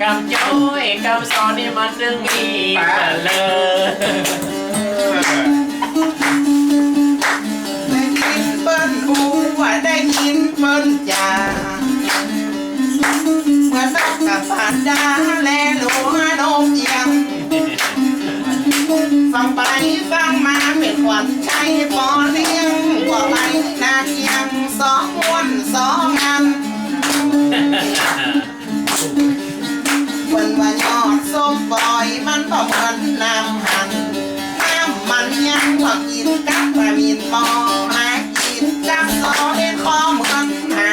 กำจ้อยกำสอนนี่มันเรื่องมีมาเลยได้ยินเปิ้นอูว่าได้ยินเปิ้นจ่าเมื่อสักกับผ่านดาแล้ว เปิ้นว่ายอดส้มปล่อยมันก็เหมือนน้ำหันน้ำมันยังพอกินกับปลามีนมอมากินกับซอเอ็นคอเหมือนหา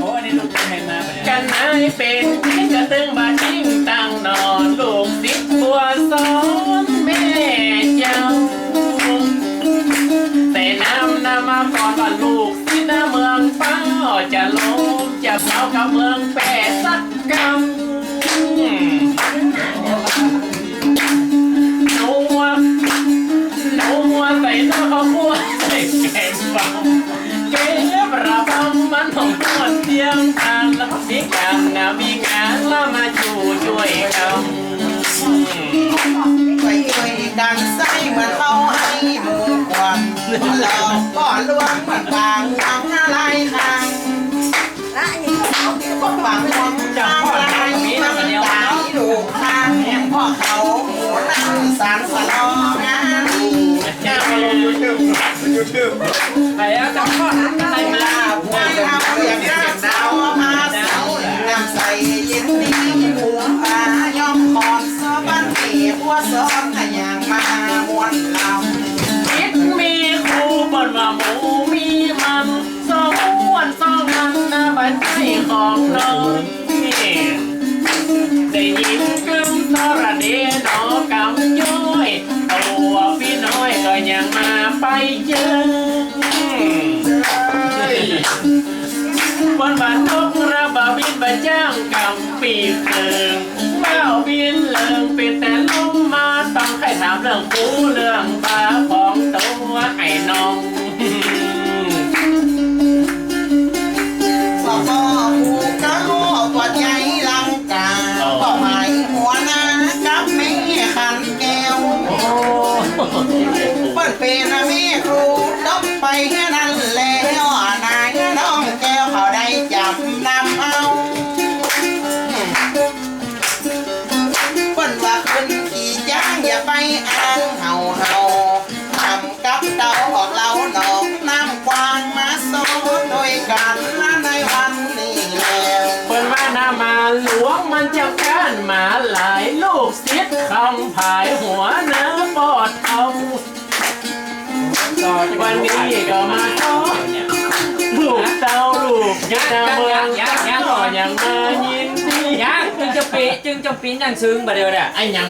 โอ้อันนี้ลูกเป็นไงมาปะเนี่ยกันนายเป็นที่กระตึงบาทิ้งตั้งนอนลูกศิษย์บัวสอนแม่เจ้า แต่น้ำน้ำมาก่อนว่าลูกที่หน้าเมืองป้าจะลง จะเผากับเมืองแปรสักกำนัวนัวใส่หน้าข้าวคั่วใส่แกงฟังเก็บระบำมันของนวดเตียงทานแล้วมีการงานมีงานแล้วมาอยู่ช่วยกันไปช่วยดันไส้เหมือนเขาให้หมูควันหลอกก็ลวงเหมือนบาง ฝังหวังจำพ่อไหนมันตายดูทางแห่งพ่อเขาหูนั่งสารสลองงานจะมาลงยูทูบไปแล้วจับพ่ออะไรมาลาบไว้เอาอย่างน้ำเสามาเสานำใสเย็นนี้หูปลายอมคอนสะบันเปียหัวซอนขยังมามวนลำ องน้องได้ยินกึมตระเดนอกำย้อยตัวพี่น้อยก็ยังมาไปเจอบนบ้านนกระบาบินบะจ้างกำปีกเลิงเบ้าบินเลิงเป็นแต่ลมมาต้องใครถามเรื่องปูเรื่องปลา หน้ามาหลวงมันจะกานหมาหลายลูกเสียคำผายหัวเนื้อปอดเอาวันนี้ก็มาขอเนี่ยลูกเต้าลูกยักษ์เมืองยักษ์ก็ยังมายินดียังจึงจะปีจึงจะปีนยังซึ้งประเดี๋ยวเนี่ยไอ้ยัง